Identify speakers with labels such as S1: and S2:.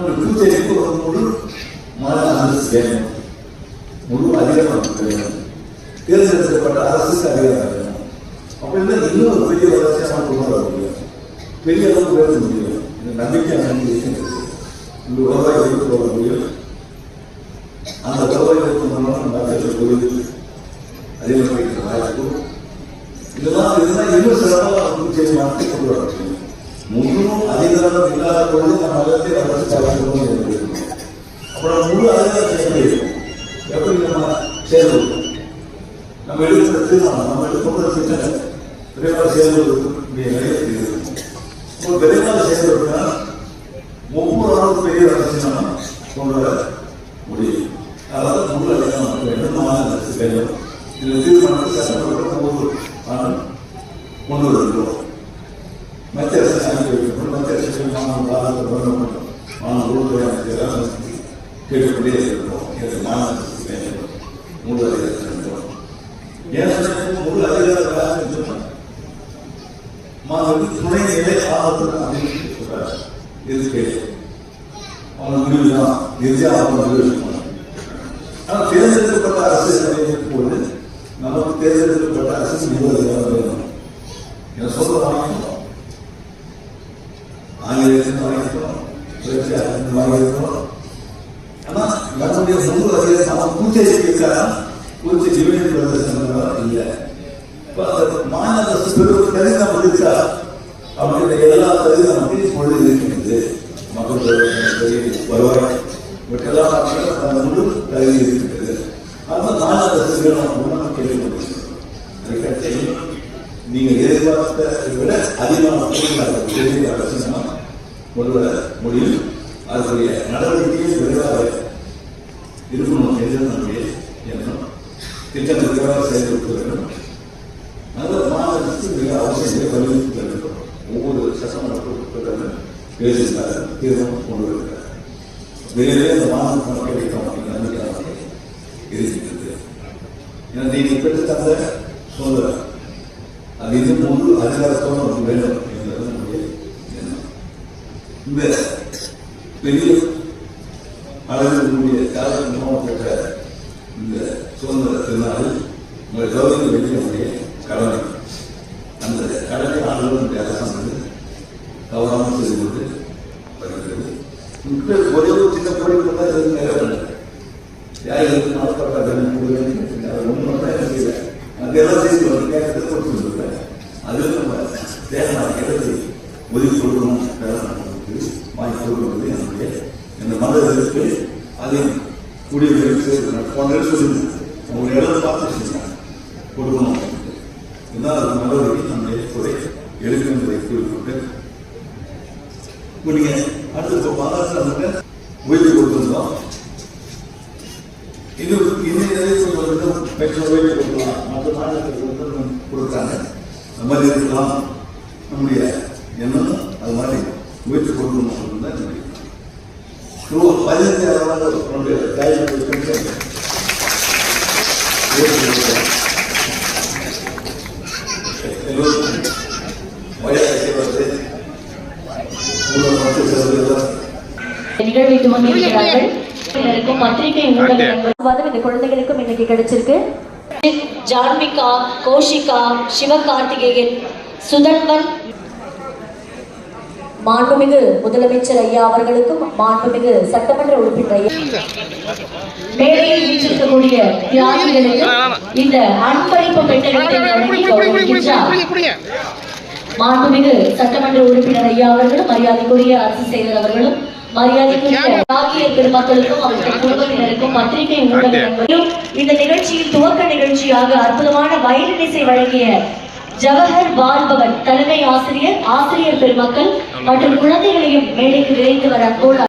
S1: நம்மளுக்கு பூச்செடிக்கு ஒரு முழு மன அரசு வேணும். முழு அதிகாரம் நமக்கு வேணும் தேர்ந்தெடுக்கப்பட்ட அரசுக்கு அதிகாரம் வேணும். அப்படின்னா இன்னும் ஒரு பெரிய வளர்ச்சியாக நம்ம கொண்டு வர முடியும் பெரிய அளவு உயர்த்த முடியும் இந்த நம்பிக்கை நமக்கு இருக்கிறது இந்த உறவாய் வைத்து போக முடியும் அந்த உறவாய் வைத்து மூலமாக நம்ம பேச கோயில் அதே மாதிரி வாய்ப்பு. இதெல்லாம் இருந்தால் இன்னும் சிறப்பாக புதுச்சேரி மாற்றி கொண்டு வர முடியும். முழுவதும் அதிகாரம் இல்லாத பொழுது நம்ம மதத்தை நம்ம வந்து சவாலும் அப்புறம் முழு அழகாக செய்ய எப்படி நம்ம சேர்ந்து நம்ம எடுக்கிற தீர்மானம் நம்ம எடுக்கிற திட்டம் விரைவாக சேர்ந்து இப்போ விரைவாக செயல்படுத்தினா ஒவ்வொரு ஆளும் பெரிய அரசியலும் கொண்டு வர முடியும் அதாவது முழு அழகாக நமக்கு வேண்டும் மாநில அரசு வேண்டும் இதில் தீர்மானத்தை சட்டமன்ற ஒவ்வொரு ஆண்டும் கொண்டு வருகிறோம் மத்திய அரசு அனுப்பி வைக்கப்படும் மத்திய அரசு மாநில பாரத கவர்மெண்ட் மாநில கேட்டுக்கொண்டே இருக்கிறோம் இது மாநில வேண்டும் முழு அதிகாரம் முழு மாணவர்கள் அப்படின்னு சொல்றாரு. இருக்கு அவங்க முடிவு தான் இறுதியாக அவங்க முடிவு ஆனால் தேர்ந்தெடுக்கப்பட்ட அரசு போது நமக்கு தேர்ந்தெடுக்கப்பட்ட அரசு நிர்வாகிகள் வேணும். நம்முடைய சமூக அதிகாரம் நம்ம பூச்சேரி கேட்கலாம் பூச்சி டிவிடன் பிரதேசம் இல்லை. இப்போ அந்த மாநில அரசு பெருவுக்கு தகுதி நம்ம இருக்கா அவங்களுடைய எல்லா தகுதி நமக்கு இப்பொழுது இருக்கின்றது மக்கள் வருவாய் இவற்றெல்லாம் பார்த்தால் அந்த முழு தகுதி இருக்கிறது அந்த மாநில அரசுகள் நம்ம கேள்விப்படுகிறோம் அதுக்கடுத்து நீங்கள் எதிர்பார்த்ததை விட அதிகமான மக்கள் அரசு நம்ம கொண்டு வர முடியும். அதனுடைய நடவடிக்கையை விரைவாக திருமணம் என்று நம்முடைய எண்ணம் திட்டம் விரைவாக செயல்படுத்த வேண்டும் நல்ல மாநிலத்துக்கு மிக அவசியம் வலியுறுத்தி வேண்டும் ஒவ்வொரு சட்டமன்ற உறுப்பினரும் பேசுகிறார் தீர்மானம் கொண்டு வருகிறார் விரைவில் அந்த மாநிலம் கிடைக்கும் அப்படிங்கிற நம்பிக்கை நமக்கு ஏன்னா நீங்கள் பெற்று தந்த சுதந்திரம் அது இது போன்று அதிகாரத்தோடு நமக்கு வேண்டும் என்பது நம்முடைய எண்ணம் இந்த பெரிய அளவில் கூடிய காலகட்டமாக இந்த சுதந்திர திருநாளில் உங்கள் கௌரவ வெளியினுடைய கடமை. அந்த கடமை ஆளுநருடைய அரசாங்கம் கௌரவமாக செய்து கொண்டு வருகிறது. இப்போ ஒரே ஒரு சின்ன கோரிக்கை தான் இது நிறைவேறல யார் எதுக்கு நாட்கள் ஒன்றும் தான் எனக்கு அங்கே எல்லாம் செய்து வந்து கேட்கறது கொடுத்து வந்துருக்கேன் அதில் நம்ம தேவையான இடத்தை ஒதுக்கி கொடுக்கணும். வாங்கி கொடுக்கறது என்னுடைய இந்த மதத்திற்கு அதை குடியிருப்பு போன்ற சொல்லுங்க உங்களுடைய இடம் பார்த்து செஞ்சாங்க கொடுக்கணும். இருந்தால் அது நடவடிக்கை நம்முடைய துறை எடுக்கும் என்பதை குறிப்பிட்டு இப்போ நீங்கள் அடுத்து இப்போ மகாராஷ்டிரா வந்து ஓய்வு கொடுத்துருந்தோம். இது இன்னும் நிறைய வந்து பெற்றோர் ஓய்வு கொடுக்கலாம். மற்ற மாநிலத்தில் கொடுக்குறாங்க. அந்த மாதிரி இருக்கலாம். நம்முடைய எண்ணமும் அது மாதிரி ஓய்வு கொடுக்கணும் அப்படின்னு தாய்மொழி எல்லோருக்கும் வயது ஊழல்
S2: நிகழ்வை துவங்கி இருக்கிறார்கள் இருக்கும் பத்திரிகை ஊடகங்கள் இந்த குழந்தைகளுக்கும் இன்னைக்கு கிடைச்சிருக்கு. ஜான்மிகா கோஷிகா சிவகார்த்திகேயன் சுதன்வன் மாண்புமிகு முதலமைச்சர் ஐயா அவர்களுக்கும் மாண்புமிகு சட்டமன்ற உறுப்பினர் ஐயா மேடையில் வீச்சிருக்கக்கூடிய தியாகிகளுக்கு இந்த அன்பளிப்பு பெட்டகத்தை மாண்புமிகு சட்டமன்ற உறுப்பினர் ஐயா அவர்களும் மரியாதைக்குரிய அரசு செயலர் அவர்களும் மரியாதைக்குரிய பெருமக்களுக்கும் அவர்கள் குடும்பத்தினருக்கும் பத்திரிகை ஊடகங்களும் இந்த நிகழ்ச்சியில் துவக்க நிகழ்ச்சியாக அற்புதமான வயலின் இசை வழங்கிய ஜவஹர் வாழ்பவன் தலைமை ஆசிரியர் ஆசிரியர் பெருமக்கள் மற்றும் குழந்தைகளையும் மேடைக்கு விரைந்து வர அன்போடு